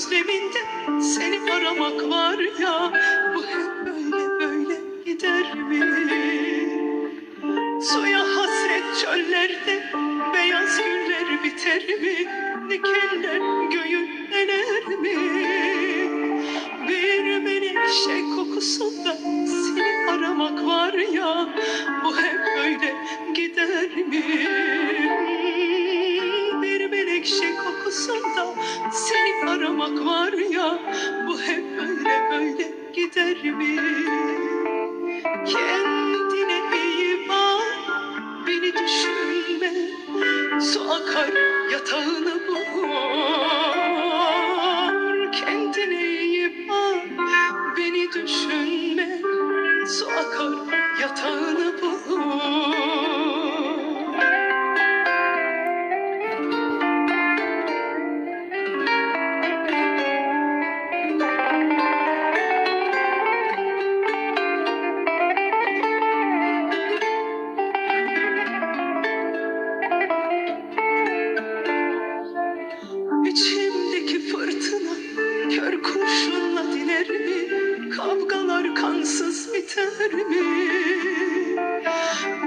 Özleminde seni aramak var ya bu hep böyle böyle gider mi? Suya hasret çöllerde beyaz güller biter mi? Dikenler göğü deler mi? Bir menekşe kokusunda seni aramak var ya Bu hep böyle gider mi? Aramak var ya Bu hep böyle böyle gider mi? Kendine iyi bak, beni düşünme. Su akar yatağını bulur. Kendine iyi bak, beni düşünme. Su akar yatağını bulur. Kansız biter mi?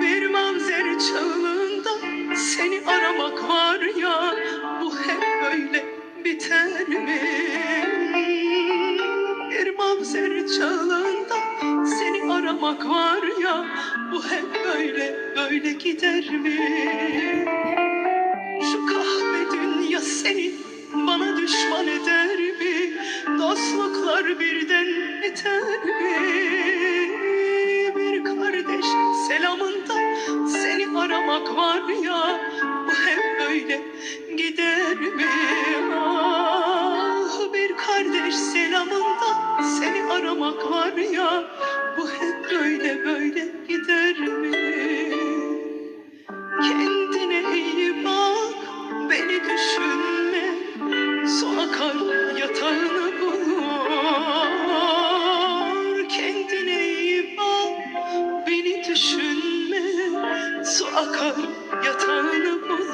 Bir mamzer çağında seni aramak var ya Bu hep böyle biter mi? Bir mamzer çağında seni aramak var ya Bu hep böyle böyle gider mi? Şu kahve dünya seni bana düşman eder mi? Dostluklar birden biter mi? Seni aramak var ya Bu hep böyle gider mi? Ah bir kardeş selamında seni aramak var ya Bu hep böyle böyle yatağını bulur.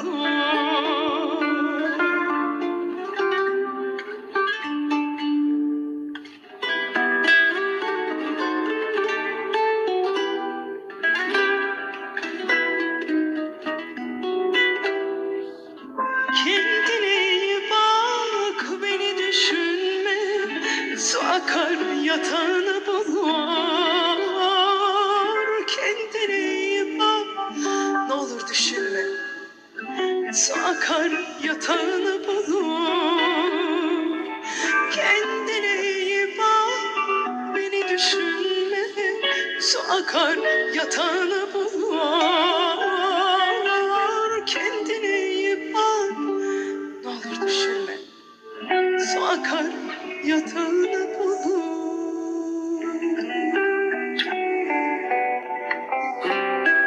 Kendine bak, beni düşünme. Su akar yatağını bulur. Su akar yatağını bulur. Kendine iyi bak Beni düşünme. Su akar yatağını bulur. Kendine iyi bak Ne olur düşünme. Su akar yatağını bulur